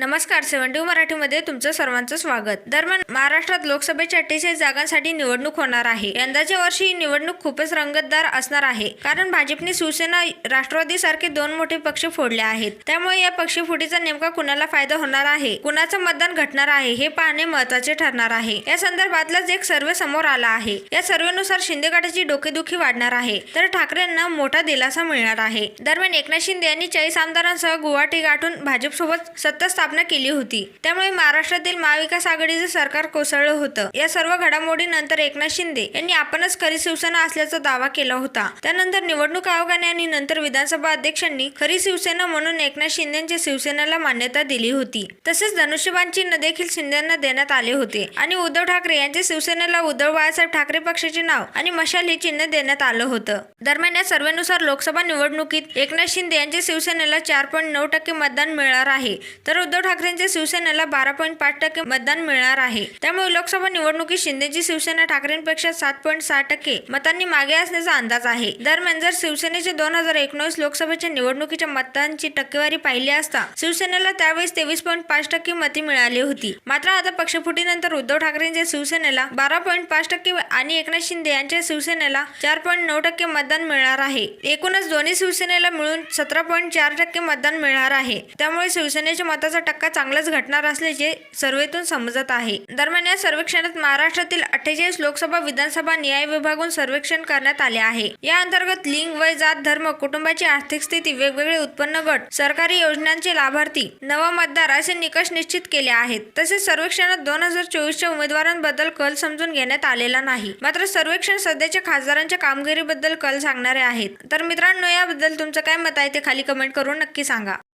नमस्कार seven to मराठीमध्ये तुमचं सर्वांचं स्वागत. दरम्यान महाराष्ट्रात लोकसभेच्या अठ्ठेचाळीस जागांसाठी निवडणूक होणार आहे. यंदाच्या वर्षी ही निवडणूक खूपच रंगतदार असणार आहे. कारण भाजपने शिवसेना राष्ट्रवादी सारखे दोन मोठे पक्ष फोडले आहेत. त्यामुळे या पक्षफुटीचा नेमका कुणाला फायदा होणार आहे? कुणाचं मतदान घटणार आहे? हे पाहणे महत्त्वाचे ठरणार आहे. या संदर्भातलाच एक सर्वे समोर आला आहे. या सर्वेनुसार शिंदे गटाची डोकेदुखी वाढणार आहे. तर ठाकरेंना मोठा दिलासा मिळणार आहे. दरम्यान एकनाथ शिंदे यांनी चाळीस आमदारांसह गुवाहाटी गाठून भाजपसोबत सत्ता स्थापना स्थापना केली होती. त्यामुळे महाराष्ट्रातील महाविकास आघाडीचे सरकार कोसळलं होतं. या सर्व घडामोडीनंतर एकनाथ शिंदे यांनी आपणच खरी शिवसेना असल्याचा दावा केला होता. त्यानंतर निवडणूक आयोगाने आणि नंतर विधानसभा अध्यक्षांनी खरी शिवसेना म्हणून एकनाथ शिंदेच्या शिवसेनेला मान्यता दिली होती. तसेच धनुष्यबाण चिन्ह देखील शिंदेना देण्यात आले होते. आणि उद्धव ठाकरे यांच्या शिवसेनेला उद्धव बाळासाहेब ठाकरे पक्षाचे नाव आणि मशाल हे चिन्ह देण्यात आलं होतं. दरम्यान या सर्वेनुसार लोकसभा निवडणुकीत एकनाथ शिंदे यांच्या शिवसेनेला चार पॉईंट नऊ टक्के मतदान मिळणार आहे. तर उद्धव उद्धव ठाकरेंच्या शिवसेनेला बारा पॉईंट पाच टक्के मतदान मिळणार आहे. त्यामुळे लोकसभा निवडणुकीत शिंदेची शिवसेना ठाकरेंपेक्षा सात पॉईंट सहा टक्के मतांनी मागे असण्याचा अंदाज आहे. दरम्यान जर शिवसेनेचे दोन हजार एकोणीस लोकसभेच्या निवडणुकीच्या मतांची टक्केवारी पाहिली असता शिवसेनेला त्यावेळेस तेवीस पॉईंट पाच टक्के मते मिळाली होती. मात्र आता पक्षफुटीनंतर उद्धव ठाकरेंच्या शिवसेनेला बारा पॉईंट पाच टक्के आणि एकनाथ शिंदे यांच्या शिवसेनेला चार पॉईंट नऊ टक्के मतदान मिळणार आहे. एकूणच दोन्ही शिवसेनेला मिळून सतरा पॉईंट चार टक्के मतदान मिळणार आहे. त्यामुळे शिवसेनेच्या मताचा टक्का चांगलाच घटणार असल्याचे सर्वेतून समजत आहे. दरम्यान या सर्वेक्षणात महाराष्ट्रातील अठ्ठेचाळीस लोकसभा विधानसभा न्याय विभागून सर्वेक्षण करण्यात आले आहे. या अंतर्गत लिंग वय जात धर्म कुटुंबाची आर्थिक स्थिती वेगवेगळे उत्पन्न गट सरकारी योजनांचे लाभार्थी नवा मतदार असे निकष निश्चित केले आहेत. तसेच सर्वेक्षणात दोन हजार चोवीसच्या उमेदवारांबद्दल कल समजून घेण्यात आलेला नाही. मात्र सर्वेक्षण सध्याच्या खासदारांच्या कामगिरीबद्दल कल सांगणारे आहेत. तर मित्रांनो याबद्दल तुमचं काय मत आहे ते खाली कमेंट करून नक्की सांगा.